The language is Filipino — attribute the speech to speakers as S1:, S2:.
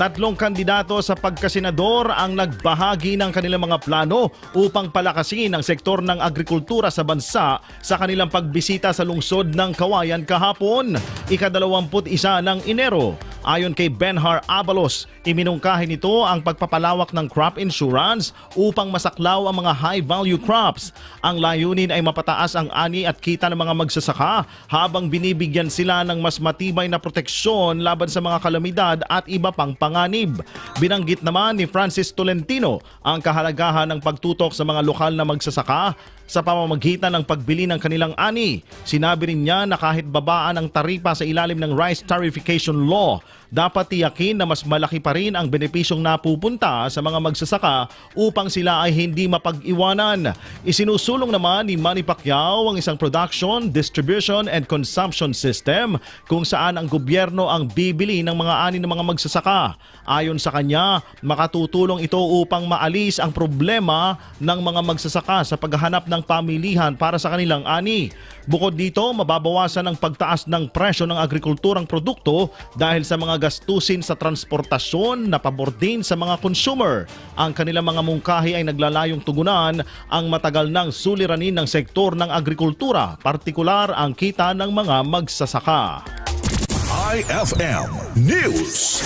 S1: Tatlong kandidato sa pagkasenador ang nagbahagi ng kanilang mga plano upang palakasin ang sektor ng agrikultura sa bansa sa kanilang pagbisita sa lungsod ng Kawayan kahapon, ikadalawamput isa ng Enero. Ayon kay Benhar Abalos, iminungkahi nito ang pagpapalawak ng crop insurance upang masaklaw ang mga high-value crops. Ang layunin ay mapataas ang ani at kita ng mga magsasaka habang binibigyan sila ng mas matibay na proteksyon laban sa mga kalamidad at iba pang panganib. Binanggit naman ni Francis Tolentino ang kahalagahan ng pagtutok sa mga lokal na magsasaka sa pamamagitan ng pagbili ng kanilang ani. Sinabi rin niya na kahit babaan ang taripa sa ilalim ng Rice Tarification Law, dapat tiyakin na mas malaki pa rin ang benepisyong napupunta sa mga magsasaka upang sila ay hindi mapag-iwanan. Isinusulong naman ni Manny Pacquiao ang isang production, distribution and consumption system kung saan ang gobyerno ang bibili ng mga ani ng mga magsasaka. Ayon sa kanya, makatutulong ito upang maalis ang problema ng mga magsasaka sa paghahanap ng pamilihan para sa kanilang ani. Bukod dito, mababawasan ang pagtaas ng presyo ng agrikulturang produkto dahil sa mga gastusin sa transportasyon na pabor din sa mga consumer. Ang kanilang mga mungkahi ay naglalayong tugunan ang matagal ng suliranin ng sektor ng agrikultura, partikular ang kita ng mga magsasaka.
S2: IFM News.